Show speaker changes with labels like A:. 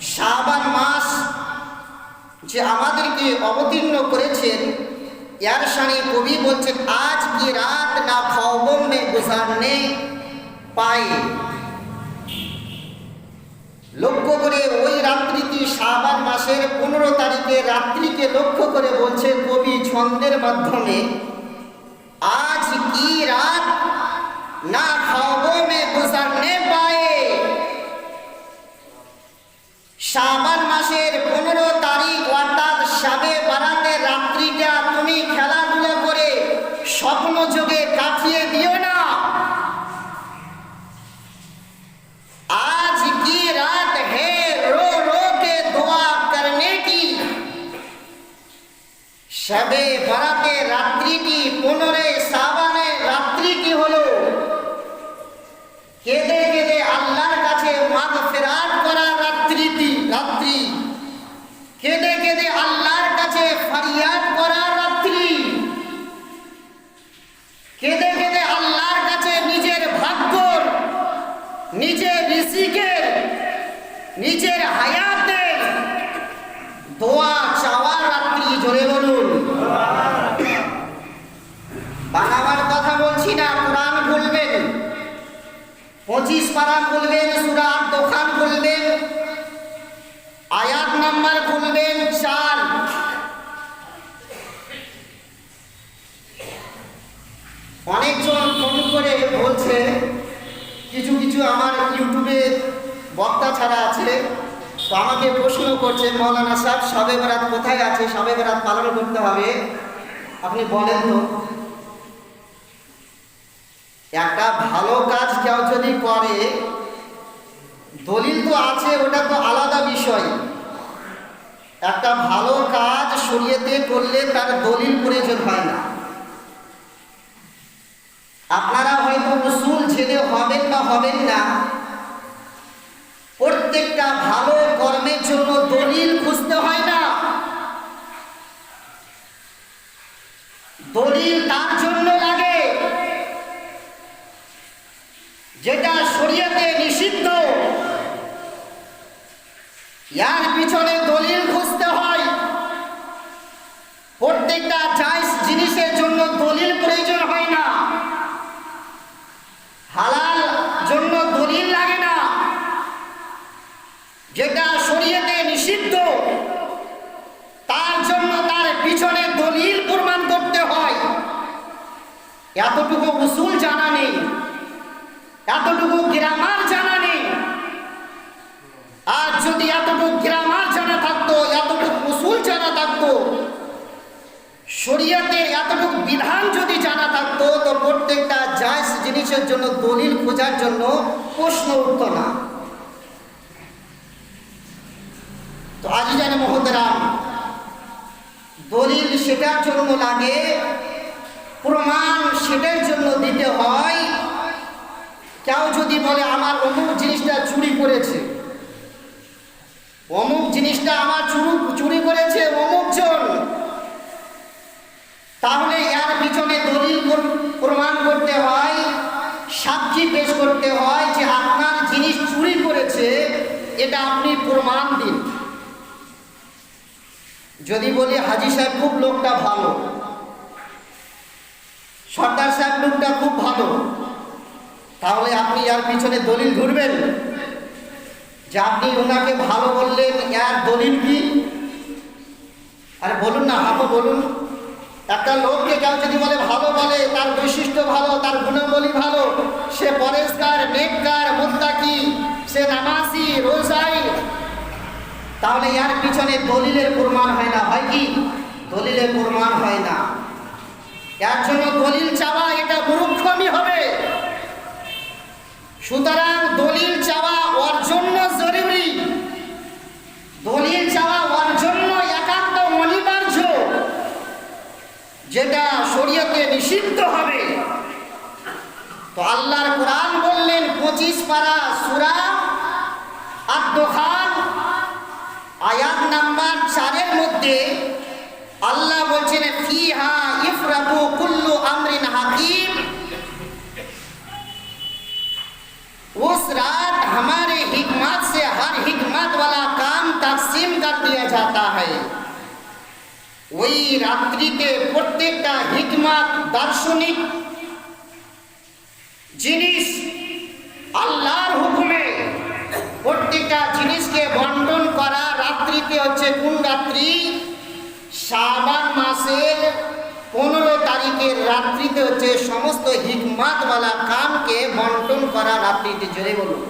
A: শাবান মাস যে আমাদেরকে অবতীর্ণ করেছেন ইয়ার সানি কবি বলছেন, আজ কি রাত না খবর মে গুজারনে পায়ে লক্ষ্য করে ওই রাত্রিটি শাবান মাসের পনেরো তারিখে রাত্রিকে লক্ষ্য করে বলছে কবি ছন্দের মাধ্যমে, আজ কি রাত না খবর মে গুজারনে শাবান মাসের পনেরো তারিখ অর্থাৎ সাবে বারাতে রাত্রিটা তুমি খেলাধুলা করে স্বপ্ন যোগে কাটিয়ে দিও না आज की रात है रो रो के दुआ करने की শবে বারাতে রাত্রিটি নিজের ঋষিকের নিজের হায়াতের দোয়া চাওয়ার রাত্রি জোরে বলুন। বানাবার কথা বলছি না, কোরআন বলবেন পঁচিশ পারা বলবেন সুরার দোকান বলবেন আয়াত নাম্বার বলবেন চার অনেকজন ফোন করে বলছে কিছু কিছু আমার ইউটিউবে বক্তা ছাড়া আছে। তো আমাকে প্রশ্ন করছে মৌলানা সাহেব সবে বেরাত কোথায় আছে? সবে বেরাত পালন করতে হবে। আপনি বলেন তো। একটা ভালো কাজ কেউ যদি করে, দলিল তো আছে, ওটা তো আলাদা বিষয়। একটা ভালো কাজ সরিয়েতে করলে তার দলিল প্রয়োজন হয় না। আপনারা হয়তো উসুল জেনে হবেন বা হবেন না। প্রত্যেকটা ভালো কর্মের জন্য দলিল খুঁজতে হয় না। দলিল তার জন্য লাগে। যেটা শরীয়তে নিষিদ্ধ, ইয়ার পিছনে দলিল খুঁজতে হয়। প্রত্যেকটা জিনিসের জন্য দলিল প্রয়োজন হয় না হালাল জন্য দলিল লাগে না যেটা শরীয়তে নিষিদ্ধ, তার জন্য তার পিছনে দলিল প্রমাণ করতে হয়। এতটুকু উসুল জানা নেই, এতটুকু গ্রামার জানা নেই। আর যদি এতটুকু গ্রামার জানা থাকতো, এতটুকু উসুল জানা থাকতো, শরীয়তের এতটুকু বিধান যদি জানা থাকতো, তো প্রত্যেকটা জায়জ জিনিসের জন্য, দলিল খোঁজার জন্য প্রশ্ন উঠত না। তো আজ জানে মহোদরাম দলিল সেটার জন্য লাগে, প্রমাণ সেটার জন্য দিতে হয়। কেউ যদি বলে, আমার অমুক জিনিসটা চুরি করেছে। অমুক জিনিসটা আমার চুরু, চুরি করেছে অমুক জন তাহলে এর পিছনে দলিল প্রমাণ করতে হয়, সাক্ষী পেশ করতে হয় যে আপনার জিনিস চুরি করেছে, এটা আপনি প্রমাণ যদি বলি হাজি সাহেব খুব লোকটা ভালো, সর্দার সাহেব লোকটা খুব ভালো, তাহলে আপনি এর পিছনে দলিল ঘুরবেন যে আপনি ওনাকে ভালো বললেন, এর দলিল কি? আরে বলুন না হাবো বলুন। একটা লোককে কেউ যদি বলে ভালো বলে, তার বৈশিষ্ট্য ভালো, তার গুণাবলী ভালো, সে পরেশকার, নেককার তাহলে ইয়ার পিছনে দলিলের প্রমাণ হয় না। হয় কি? দলিলের প্রমাণ হয় না। এর জন্য দলিল চাওয়া, এটা মূর্খমি হবে। সুতরাং দলিল চাওয়া ওর জন্য জরুরি। দলিল চাওয়া ওর জন্য একান্ত অনিবার্য, যেটা শরীয়তে নিষিদ্ধ হবে। তো আল্লাহর কোরআন বললেন, পঁচিশ পারা সুরা আর আয়াত নাম্বার চারের মধ্যে আল্লাহ বলছেন ফিহা ইফরাকু কুল্লু আমরিন হাকিম उस रात हमारे हिकमत से हर हिकमत वाला काम जाता है ওই রাত্রিতে প্রত্যেকটা হিকমাত দার্শনিক জিনিস আল্লাহর হচ্ছে কোন রাত্রি? শাবান মাসের পনেরো তারিখের রাত্রিতে হচ্ছে সমস্ত হিকমাতওয়ালা কামকে বন্টন করা রাত্রিতে জোরে বলুন।